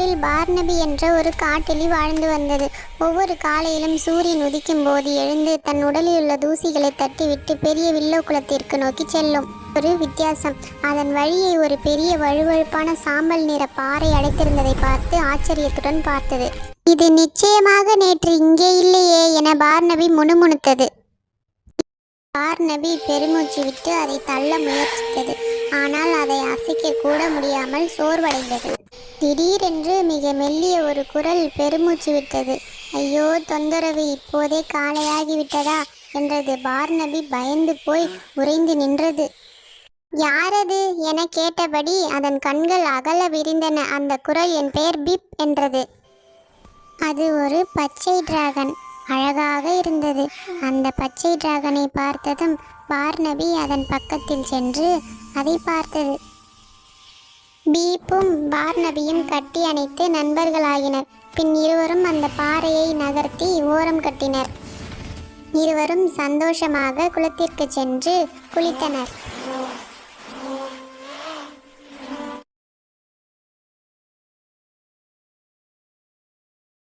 ஊரில் பார்னபி என்ற ஒரு காட்டெலி வாழ்ந்து வந்தது. ஒவ்வொரு காலையிலும் சூரியன் உதிக்கும் போது எழுந்து தன் உடலில் உள்ள தூசிகளை தட்டிவிட்டு பெரிய வில்லோ குளத்திற்கு நோக்கி செல்லும். ஒரு வித்தியாசம். அதன் வழியை ஒரு பெரிய வழுவழுப்பான சாம்பல் நிற பாறை அடைத்திருந்ததை பார்த்து ஆச்சரியத்துடன் பார்த்தது. இது நிச்சயமாக நேற்று இங்கே இல்லையே என பார்னபி முணுமுணுத்தது. பார்னபி பெருமூச்சு விட்டு அதை தள்ள முயற்சித்தது. ஆனால் அதை அசைக்க கூட முடியாமல் சோர்வடைந்தது. திடீரென்று மிக மெல்லிய ஒரு குரல் பெருமூச்சு விட்டது. ஐயோ தொந்தரவு இப்போதே காலையாகிவிட்டதா என்றது. பார்னபி பயந்து போய் உறைந்து நின்றது. யாரது? என கேட்டபடி அதன் கண்கள் அகல விரிந்தன. அந்த குரல் என் பெயர் பிப் என்றது. அது ஒரு பச்சை டிராகன். அழகாக இருந்தது. அந்த பச்சை டிராகனை பார்த்ததும் பார்னபி அதன் பக்கத்தில் சென்று அதை பார்த்தது. பீப்பும் பார்னபியும் கட்டி அணைத்து நண்பர்களாகினர் பின் இருவரும் அந்த பாறையை நகர்த்தி ஓரம் கட்டினர். இருவரும் சந்தோஷமாக குளத்திற்கு சென்று குளித்தனர்.